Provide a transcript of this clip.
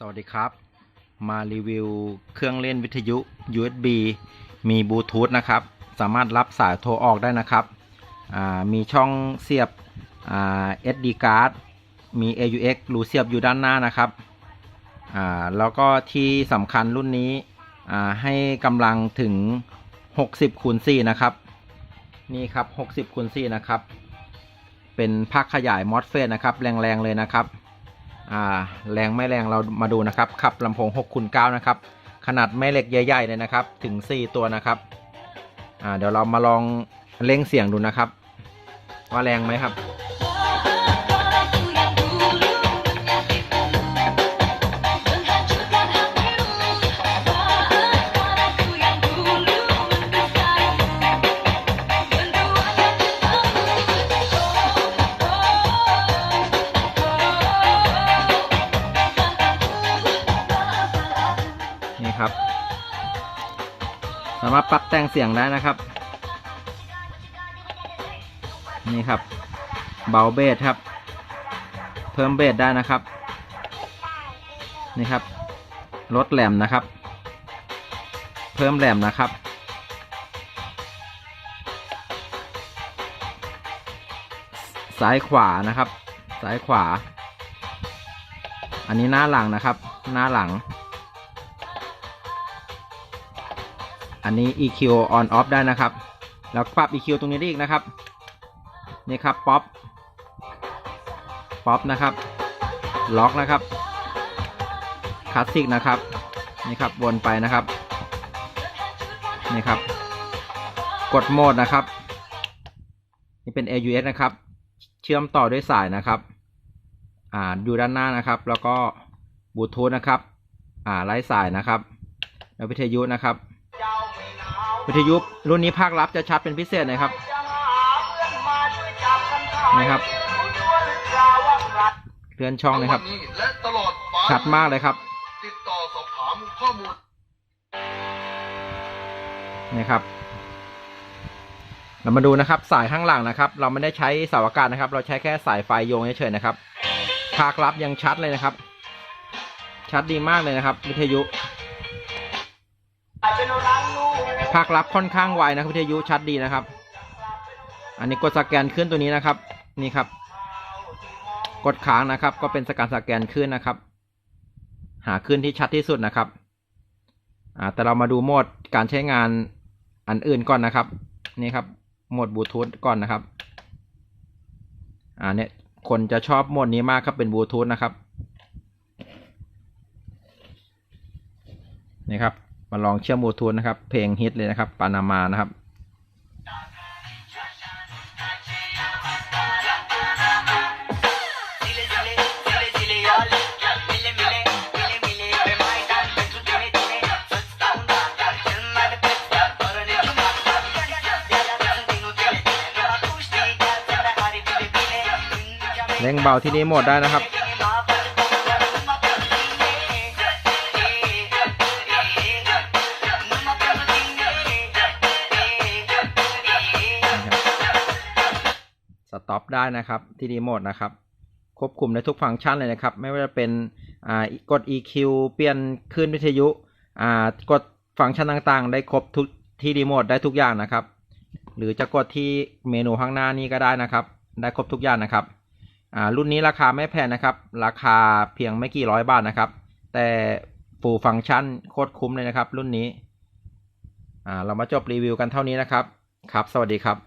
สวัสดีครับ มารีวิวเครื่องเล่นวิทยุ USB มีบลูทูธนะครับ สามารถรับสายโทรออกได้นะครับ มีช่องเสียบ SD card มี AUX รูเสียบอยู่ด้านหน้านะครับ แล้วก็ที่สำคัญรุ่นนี้ให้กำลังถึง 60คูณ4นะครับ นี่ครับ 60คูณ4นะครับ เป็นพักขยายมอสเฟสนะครับ แรง ๆ เลยนะครับ แรงไม่แรงเรามาดูนะครับขับลำโพง6คูณ9นะครับ ขนาดแม่เหล็กใหญ่ๆเลยนะครับ ถึง 4 ตัวนะครับเดี๋ยวเรามาลองเล่งเสียงดูนะครับ ว่าแรงไหมครับ นี่ครับ สามารถปรับแต่งเสียงได้นะครับ นี่ครับ เบาเบสครับ เพิ่มเบสได้นะครับ นี่ครับ ลดแหลมนะครับ เพิ่มแหลมนะครับซ้ายขวานะครับ ซ้ายขวา อันนี้หน้าหลังนะครับ หน้าหลัง อันนี้ EQ on off ได้นะครับ แล้วปรับ EQ ตรงนี้ได้อีกนะครับ นี่ครับป๊อป ป๊อปนะครับ ล็อกนะครับ คลาสสิกนะครับ นี่ครับวนไปนะครับ นี่ครับ กดโหมดนะครับ นี่เป็น AUX นะครับ เชื่อมต่อด้วยสายนะครับ อ่าอยู่ด้านหน้านะครับ แล้วก็บลูทูธนะครับ อ่าไร้สายนะครับ แล้ววิทยุนะครับ วิทยุรุ่นนี้ภาครับ จะชัดเป็นพิเศษนะครับนี่ครับเลื่อนช่องนะครับทั้วันนี้และตลอดฟ้าชัดมากเลยครับติดต่อสอบถามข้อมูลนี่ครับ เรามาดูนะครับ สายข้างหลังนะครับ เราไม่ได้ใช้เสาอากาศนะครับ เราใช้แค่สายไฟโยงเฉยๆนะครับภาครับยังชัดเลยนะครับ ชัดดีมากเลยนะครับ วิทยุ ภาครับค่อนข้างไวนะครับวิทยุชัดดีนะครับ อันนี้กดสแกนขึ้นตัวนี้นะครับ นี่ครับ กดค้างนะครับ ก็เป็นสการสแกนขึ้นนะครับ หาขึ้นที่ชัดที่สุดนะครับอ่าแต่เรามาดูโหมดการใช้งานอันอื่นก่อนนะครับ นี่ครับโหมดบลูทูธก่อนนะครับอ่าเนี่ยคนจะชอบโหมดนี้มากครับเป็นบลูทูธนะครับนี่ครับ มาลองเชื่อมโลูทูนนะครับ เพลงฮิตเลยนะครับปานามานะครับเล็งเบาที่นี้หมดได้นะครับ ต็อปได้นะครับที่รีโมทนะครับควบคุมในทุกฟังก์ชันเลยนะครับ ไม่ว่าจะเป็นกด EQ เปลี่ยนคลื่นวิทยุกดฟังก์ชันต่างๆ ได้ครบทุกที่รีโมทได้ทุกอย่างนะครับ หรือจะกดที่เมนูข้างหน้านี้ก็ได้นะครับ ได้ครบทุกอย่างนะครับรุ่นนี้ราคาไม่แพงนะครับ ราคาเพียงไม่กี่ร้อยบาทนะครับ แต่ฟูลฟังก์ชันโคตรคุ้มเลยนะครับ รุ่นนี้เรามาจบรีวิวกันเท่านี้นะครับ ครับ สวัสดีครับ